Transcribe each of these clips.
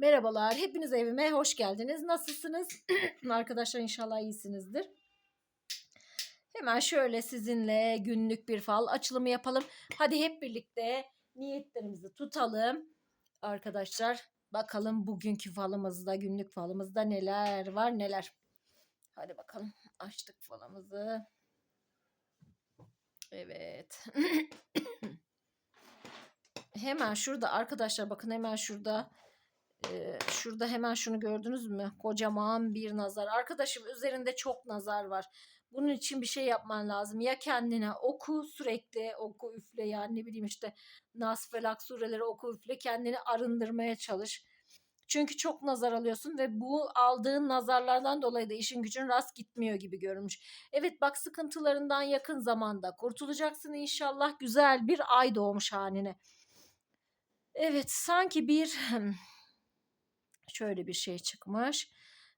Merhabalar, hepiniz evime hoş geldiniz. Nasılsınız? Arkadaşlar inşallah iyisinizdir. Hemen şöyle sizinle günlük bir fal açılımı yapalım. Hadi hep birlikte niyetlerimizi tutalım. Arkadaşlar bakalım bugünkü falımızda, günlük falımızda neler var neler. Hadi bakalım açtık falımızı. Evet. hemen şurada arkadaşlar bakın hemen şurada ee, şurada hemen şunu gördünüz mü? Kocaman bir nazar. Arkadaşım üzerinde çok nazar var. Bunun için bir şey yapman lazım. Ya kendine oku sürekli oku üfle yani ne bileyim işte Nas Felak sureleri oku üfle kendini arındırmaya çalış. Çünkü çok nazar alıyorsun ve bu aldığın nazarlardan dolayı da işin gücün rast gitmiyor gibi görünmüş. Evet bak sıkıntılarından yakın zamanda kurtulacaksın inşallah. Güzel bir ay doğmuş haline. Evet sanki bir şöyle bir şey çıkmış.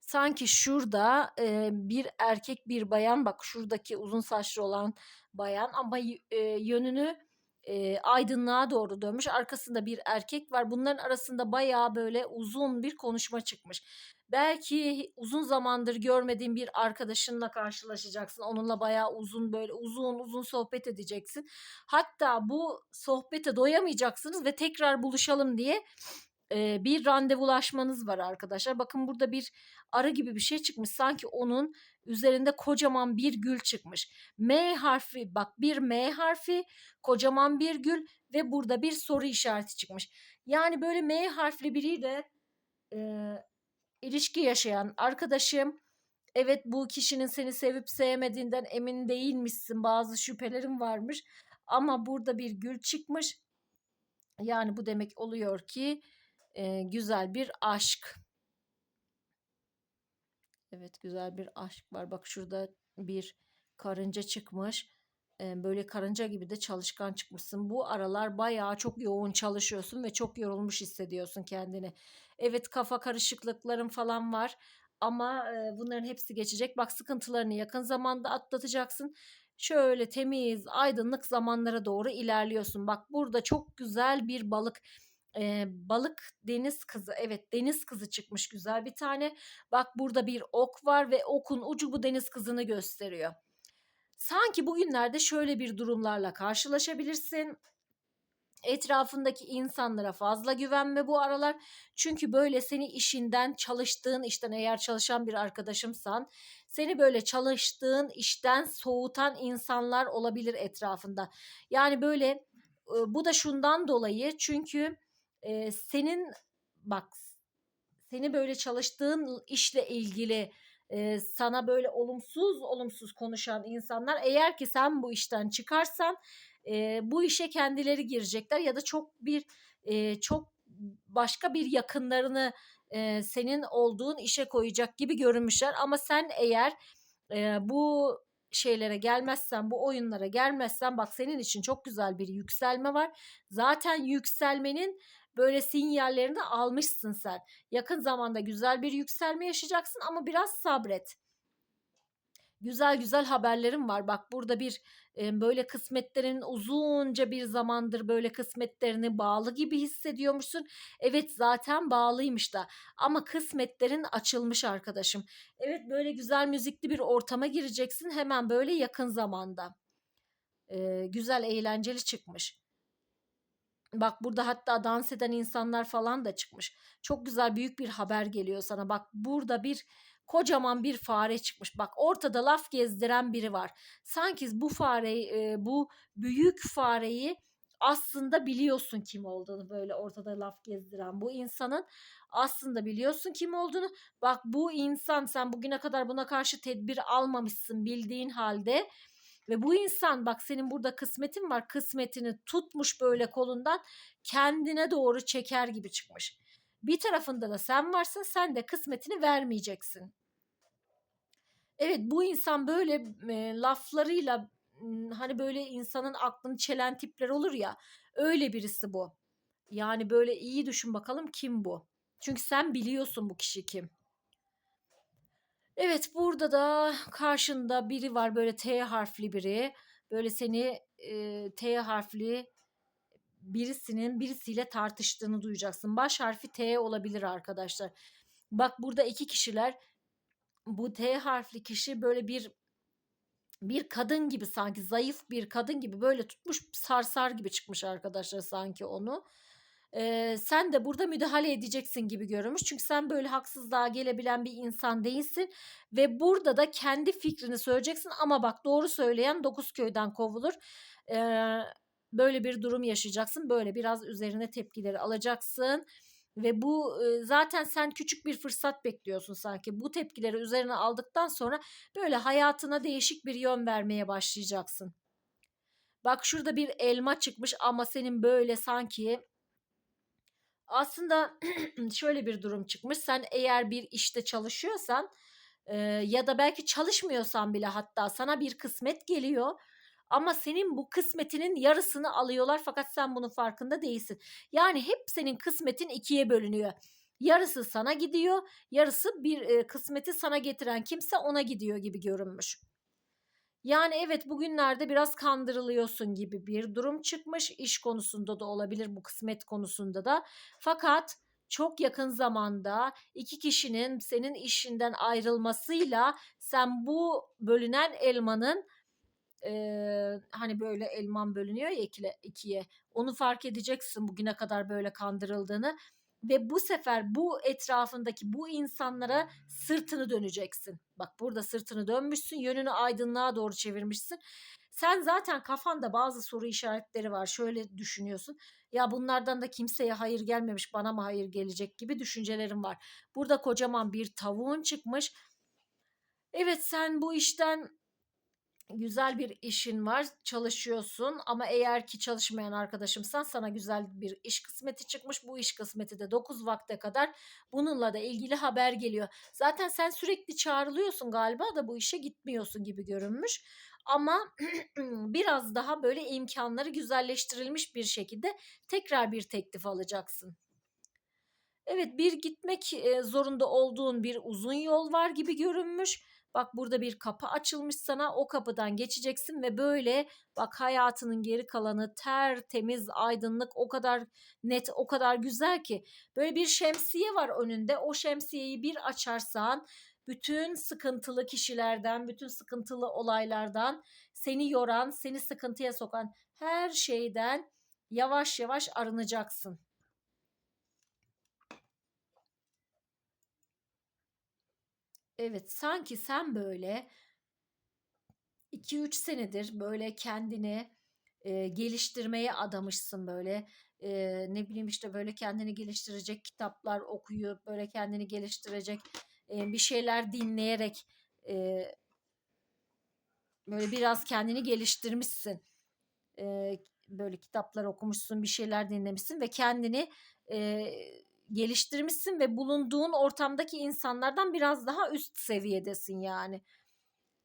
Sanki şurada e, bir erkek bir bayan bak şuradaki uzun saçlı olan bayan ama e, yönünü e, aydınlığa doğru dönmüş. Arkasında bir erkek var. Bunların arasında bayağı böyle uzun bir konuşma çıkmış. Belki uzun zamandır görmediğin bir arkadaşınla karşılaşacaksın. Onunla bayağı uzun böyle uzun uzun sohbet edeceksin. Hatta bu sohbete doyamayacaksınız ve tekrar buluşalım diye e, bir randevulaşmanız var arkadaşlar. Bakın burada bir arı gibi bir şey çıkmış. Sanki onun üzerinde kocaman bir gül çıkmış. M harfi bak bir M harfi kocaman bir gül ve burada bir soru işareti çıkmış. Yani böyle M harfli biriyle e, ilişki yaşayan arkadaşım evet bu kişinin seni sevip sevmediğinden emin değilmişsin bazı şüphelerin varmış ama burada bir gül çıkmış. Yani bu demek oluyor ki e, güzel bir aşk. Evet güzel bir aşk var. Bak şurada bir karınca çıkmış. E, böyle karınca gibi de çalışkan çıkmışsın. Bu aralar bayağı çok yoğun çalışıyorsun ve çok yorulmuş hissediyorsun kendini. Evet kafa karışıklıkların falan var. Ama e, bunların hepsi geçecek. Bak sıkıntılarını yakın zamanda atlatacaksın. Şöyle temiz, aydınlık zamanlara doğru ilerliyorsun. Bak burada çok güzel bir balık e, balık deniz kızı evet deniz kızı çıkmış güzel bir tane. Bak burada bir ok var ve okun ucu bu deniz kızını gösteriyor. Sanki bugünlerde şöyle bir durumlarla karşılaşabilirsin. Etrafındaki insanlara fazla güvenme bu aralar. Çünkü böyle seni işinden, çalıştığın işten eğer çalışan bir arkadaşımsan, seni böyle çalıştığın işten soğutan insanlar olabilir etrafında. Yani böyle bu da şundan dolayı çünkü e, senin bak seni böyle çalıştığın işle ilgili e, sana böyle olumsuz olumsuz konuşan insanlar eğer ki sen bu işten çıkarsan e, bu işe kendileri girecekler ya da çok bir e, çok başka bir yakınlarını e, senin olduğun işe koyacak gibi görünmüşler ama sen eğer e, bu şeylere gelmezsen, bu oyunlara gelmezsen bak senin için çok güzel bir yükselme var. Zaten yükselmenin böyle sinyallerini almışsın sen. Yakın zamanda güzel bir yükselme yaşayacaksın ama biraz sabret. Güzel güzel haberlerim var. Bak burada bir böyle kısmetlerin uzunca bir zamandır böyle kısmetlerini bağlı gibi hissediyormuşsun. Evet zaten bağlıymış da ama kısmetlerin açılmış arkadaşım. Evet böyle güzel müzikli bir ortama gireceksin hemen böyle yakın zamanda. E, güzel eğlenceli çıkmış. Bak burada hatta dans eden insanlar falan da çıkmış. Çok güzel büyük bir haber geliyor sana. Bak burada bir kocaman bir fare çıkmış. Bak ortada laf gezdiren biri var. Sanki bu fareyi, e, bu büyük fareyi aslında biliyorsun kim olduğunu böyle ortada laf gezdiren bu insanın aslında biliyorsun kim olduğunu. Bak bu insan sen bugüne kadar buna karşı tedbir almamışsın bildiğin halde ve bu insan bak senin burada kısmetin var kısmetini tutmuş böyle kolundan kendine doğru çeker gibi çıkmış. Bir tarafında da sen varsın sen de kısmetini vermeyeceksin. Evet bu insan böyle e, laflarıyla hani böyle insanın aklını çelen tipler olur ya öyle birisi bu. Yani böyle iyi düşün bakalım kim bu. Çünkü sen biliyorsun bu kişi kim. Evet burada da karşında biri var böyle T harfli biri. Böyle seni e, T harfli birisinin birisiyle tartıştığını duyacaksın. Baş harfi T olabilir arkadaşlar. Bak burada iki kişiler bu T harfli kişi böyle bir bir kadın gibi sanki zayıf bir kadın gibi böyle tutmuş sarsar gibi çıkmış arkadaşlar sanki onu. Ee, sen de burada müdahale edeceksin gibi görünmüş. Çünkü sen böyle haksızlığa gelebilen bir insan değilsin. Ve burada da kendi fikrini söyleyeceksin. Ama bak doğru söyleyen dokuz köyden kovulur. Ee, böyle bir durum yaşayacaksın. Böyle biraz üzerine tepkileri alacaksın. Ve bu e, zaten sen küçük bir fırsat bekliyorsun sanki. Bu tepkileri üzerine aldıktan sonra böyle hayatına değişik bir yön vermeye başlayacaksın. Bak şurada bir elma çıkmış ama senin böyle sanki aslında şöyle bir durum çıkmış. Sen eğer bir işte çalışıyorsan e, ya da belki çalışmıyorsan bile hatta sana bir kısmet geliyor. Ama senin bu kısmetinin yarısını alıyorlar fakat sen bunun farkında değilsin. Yani hep senin kısmetin ikiye bölünüyor. Yarısı sana gidiyor, yarısı bir e, kısmeti sana getiren kimse ona gidiyor gibi görünmüş. Yani evet bugünlerde biraz kandırılıyorsun gibi bir durum çıkmış. İş konusunda da olabilir bu kısmet konusunda da. Fakat çok yakın zamanda iki kişinin senin işinden ayrılmasıyla sen bu bölünen elmanın e, hani böyle elman bölünüyor ya ikiye onu fark edeceksin bugüne kadar böyle kandırıldığını ve bu sefer bu etrafındaki bu insanlara sırtını döneceksin. Bak burada sırtını dönmüşsün, yönünü aydınlığa doğru çevirmişsin. Sen zaten kafanda bazı soru işaretleri var. Şöyle düşünüyorsun. Ya bunlardan da kimseye hayır gelmemiş, bana mı hayır gelecek gibi düşüncelerim var. Burada kocaman bir tavuğun çıkmış. Evet sen bu işten güzel bir işin var, çalışıyorsun ama eğer ki çalışmayan arkadaşımsan sana güzel bir iş kısmeti çıkmış. Bu iş kısmeti de 9 vakte kadar bununla da ilgili haber geliyor. Zaten sen sürekli çağrılıyorsun galiba da bu işe gitmiyorsun gibi görünmüş. Ama biraz daha böyle imkanları güzelleştirilmiş bir şekilde tekrar bir teklif alacaksın. Evet bir gitmek zorunda olduğun bir uzun yol var gibi görünmüş Bak burada bir kapı açılmış sana o kapıdan geçeceksin ve böyle bak hayatının geri kalanı tertemiz aydınlık o kadar net o kadar güzel ki böyle bir şemsiye var önünde o şemsiyeyi bir açarsan bütün sıkıntılı kişilerden bütün sıkıntılı olaylardan seni yoran seni sıkıntıya sokan her şeyden yavaş yavaş arınacaksın. Evet, sanki sen böyle 2-3 senedir böyle kendini e, geliştirmeye adamışsın böyle. E, ne bileyim işte böyle kendini geliştirecek kitaplar okuyup böyle kendini geliştirecek e, bir şeyler dinleyerek e, böyle biraz kendini geliştirmişsin. E, böyle kitaplar okumuşsun, bir şeyler dinlemişsin ve kendini e, geliştirmişsin ve bulunduğun ortamdaki insanlardan biraz daha üst seviyedesin yani.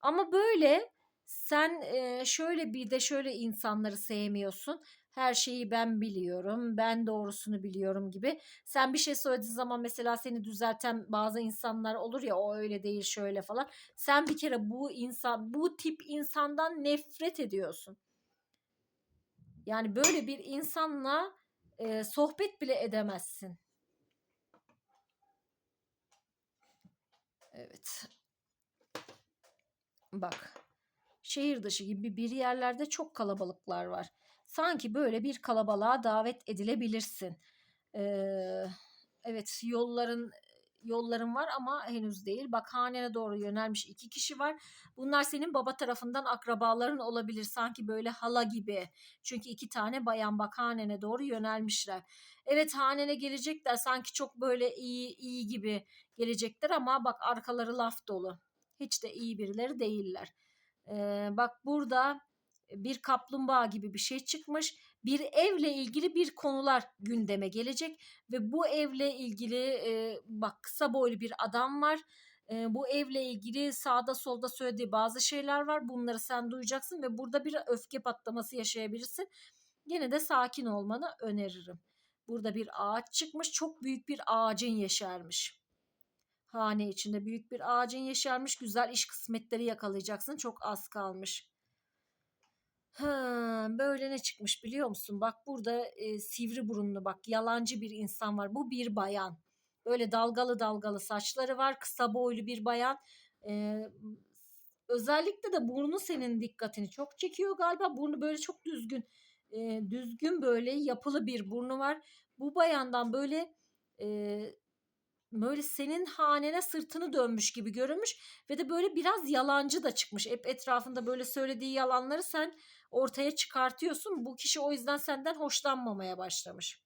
Ama böyle sen e, şöyle bir de şöyle insanları sevmiyorsun. Her şeyi ben biliyorum, ben doğrusunu biliyorum gibi. Sen bir şey söylediğin zaman mesela seni düzelten bazı insanlar olur ya o öyle değil şöyle falan. Sen bir kere bu insan bu tip insandan nefret ediyorsun. Yani böyle bir insanla e, sohbet bile edemezsin. Evet. Bak. Şehir dışı gibi bir yerlerde çok kalabalıklar var. Sanki böyle bir kalabalığa davet edilebilirsin. Ee, evet yolların yolların var ama henüz değil. Bak hanene doğru yönelmiş iki kişi var. Bunlar senin baba tarafından akrabaların olabilir. Sanki böyle hala gibi. Çünkü iki tane bayan bak doğru yönelmişler. Evet hanene gelecekler sanki çok böyle iyi iyi gibi gelecekler ama bak arkaları laf dolu. Hiç de iyi birileri değiller. Ee, bak burada bir kaplumbağa gibi bir şey çıkmış. Bir evle ilgili bir konular gündeme gelecek ve bu evle ilgili e, bak kısa boylu bir adam var. E, bu evle ilgili sağda solda söylediği bazı şeyler var. Bunları sen duyacaksın ve burada bir öfke patlaması yaşayabilirsin. Yine de sakin olmanı öneririm. Burada bir ağaç çıkmış. Çok büyük bir ağacın yeşermiş. Hane içinde büyük bir ağacın yeşermiş. Güzel iş kısmetleri yakalayacaksın. Çok az kalmış. Ha, böyle ne çıkmış biliyor musun? Bak burada e, sivri burunlu bak yalancı bir insan var. Bu bir bayan. Böyle dalgalı dalgalı saçları var. Kısa boylu bir bayan. E, özellikle de burnu senin dikkatini çok çekiyor galiba. Burnu böyle çok düzgün. e, düzgün böyle yapılı bir burnu var. Bu bayandan böyle e, böyle senin hanene sırtını dönmüş gibi görünmüş ve de böyle biraz yalancı da çıkmış. Hep etrafında böyle söylediği yalanları sen ortaya çıkartıyorsun. Bu kişi o yüzden senden hoşlanmamaya başlamış.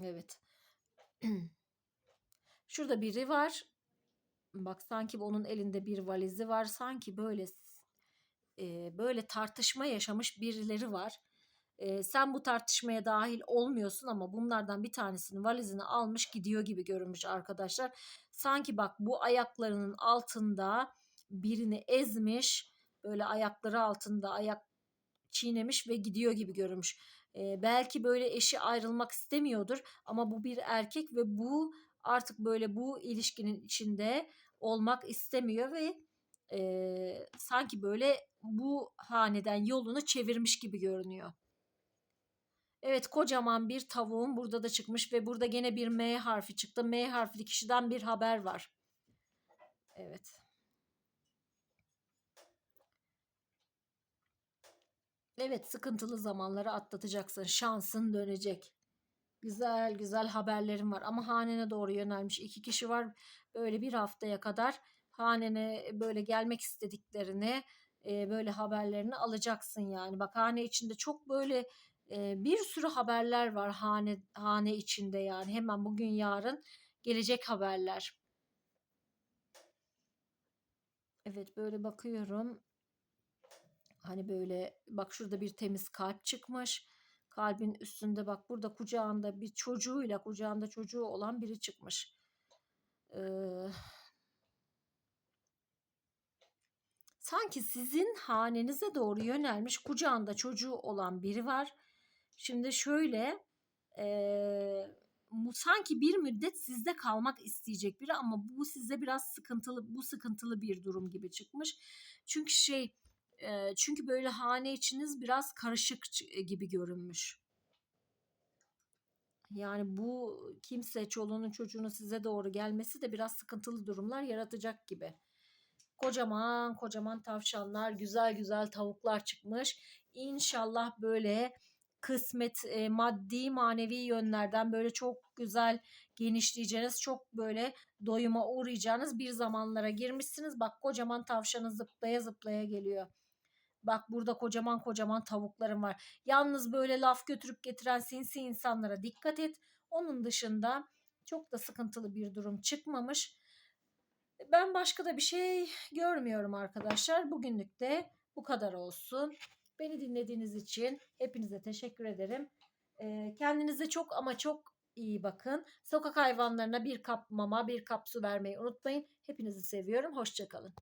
Evet. Şurada biri var. Bak sanki onun elinde bir valizi var. Sanki böyle e, böyle tartışma yaşamış birileri var. E, sen bu tartışmaya dahil olmuyorsun ama bunlardan bir tanesinin valizini almış gidiyor gibi görünmüş arkadaşlar. Sanki bak bu ayaklarının altında birini ezmiş. Böyle ayakları altında ayak çiğnemiş ve gidiyor gibi görünmüş. E, belki böyle eşi ayrılmak istemiyordur ama bu bir erkek ve bu artık böyle bu ilişkinin içinde olmak istemiyor ve e, sanki böyle bu haneden yolunu çevirmiş gibi görünüyor. Evet kocaman bir tavuğum burada da çıkmış ve burada gene bir M harfi çıktı. M harfli kişiden bir haber var. Evet. Evet sıkıntılı zamanları atlatacaksın. Şansın dönecek. Güzel güzel haberlerim var ama hanene doğru yönelmiş iki kişi var. Böyle bir haftaya kadar hanene böyle gelmek istediklerini e, böyle haberlerini alacaksın yani. Bak hane içinde çok böyle e, bir sürü haberler var hane hane içinde yani hemen bugün yarın gelecek haberler. Evet böyle bakıyorum. Hani böyle bak şurada bir temiz kalp çıkmış. Kalbin üstünde bak burada kucağında bir çocuğuyla kucağında çocuğu olan biri çıkmış. Ee, sanki sizin hanenize doğru yönelmiş kucağında çocuğu olan biri var. Şimdi şöyle e, sanki bir müddet sizde kalmak isteyecek biri ama bu size biraz sıkıntılı bu sıkıntılı bir durum gibi çıkmış. Çünkü şey e, çünkü böyle hane içiniz biraz karışık gibi görünmüş. Yani bu kimse çoluğunun çocuğunun size doğru gelmesi de biraz sıkıntılı durumlar yaratacak gibi. Kocaman kocaman tavşanlar, güzel güzel tavuklar çıkmış. İnşallah böyle kısmet, e, maddi, manevi yönlerden böyle çok güzel genişleyeceğiniz, çok böyle doyuma uğrayacağınız bir zamanlara girmişsiniz. Bak kocaman tavşanı zıplaya zıplaya geliyor. Bak burada kocaman kocaman tavuklarım var. Yalnız böyle laf götürüp getiren sinsi insanlara dikkat et. Onun dışında çok da sıkıntılı bir durum çıkmamış. Ben başka da bir şey görmüyorum arkadaşlar. Bugünlük de bu kadar olsun. Beni dinlediğiniz için hepinize teşekkür ederim. Kendinize çok ama çok iyi bakın. Sokak hayvanlarına bir kap mama, bir kap su vermeyi unutmayın. Hepinizi seviyorum. Hoşçakalın.